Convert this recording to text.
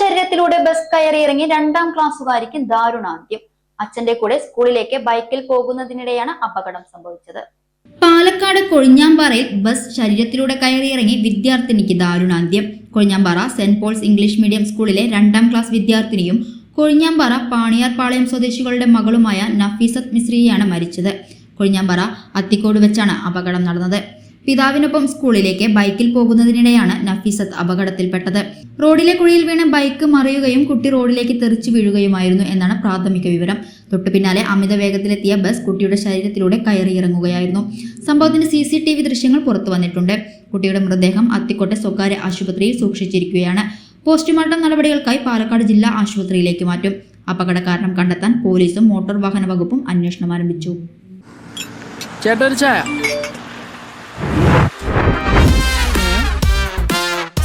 ശരീരത്തിലൂടെ ബസ് കയറി ഇറങ്ങി രണ്ടാം ക്ലാസ്സുകാരിക്ക് ദാരുണാന്ത്യം. അച്ഛന്റെ കൂടെ സ്കൂളിലേക്ക് ബൈക്കിൽ പോകുന്നതിനിടെയാണ് അപകടം സംഭവിച്ചത്. പാലക്കാട് കൊഴിഞ്ഞാമ്പാറയിൽ ബസ് ശരീരത്തിലൂടെ കയറിയിറങ്ങി വിദ്യാർത്ഥിനിക്ക് ദാരുണാന്ത്യം. Kozhinjampara saint Paul's English medium സ്കൂളിലെ രണ്ടാം ക്ലാസ് വിദ്യാർത്ഥിനിയും കൊഴിഞ്ഞാമ്പാറ പാണിയാർപാളയം സ്വദേശികളുടെ മകളുമായ നഫീസത്ത് മിശ്രിയാണ് മരിച്ചത്. കൊഴിഞ്ഞാമ്പാറ അത്തിക്കോട് വെച്ചാണ് അപകടം നടന്നത്. പിതാവിനൊപ്പം സ്കൂളിലേക്ക് ബൈക്കിൽ പോകുന്നതിനിടെയാണ് നഫീസത്ത് അപകടത്തിൽപ്പെട്ടത്. റോഡിലെ കുഴിയിൽ വീണ ബൈക്ക് മറിയുകയും കുട്ടി റോഡിലേക്ക് തെറിച്ചു വീഴുകയുമായിരുന്നു എന്നാണ് പ്രാഥമിക വിവരം. തൊട്ടു പിന്നാലെ അമിത വേഗത്തിലെത്തിയ ബസ് കുട്ടിയുടെ ശരീരത്തിലൂടെ കയറിയിറങ്ങുകയായിരുന്നു. സംഭവത്തിന്റെ സി സി ടി വി ദൃശ്യങ്ങൾ പുറത്തു വന്നിട്ടുണ്ട്. കുട്ടിയുടെ മൃതദേഹം അത്തിക്കോട്ടെ സ്വകാര്യ ആശുപത്രിയിൽ സൂക്ഷിച്ചിരിക്കുകയാണ്. പോസ്റ്റ്മോർട്ടം നടപടികൾക്കായി പാലക്കാട് ജില്ലാ ആശുപത്രിയിലേക്ക് മാറ്റും. അപകട കാരണം കണ്ടെത്താൻ പോലീസും മോട്ടോർ വാഹന വകുപ്പും അന്വേഷണം ആരംഭിച്ചു. ചേട്ടാ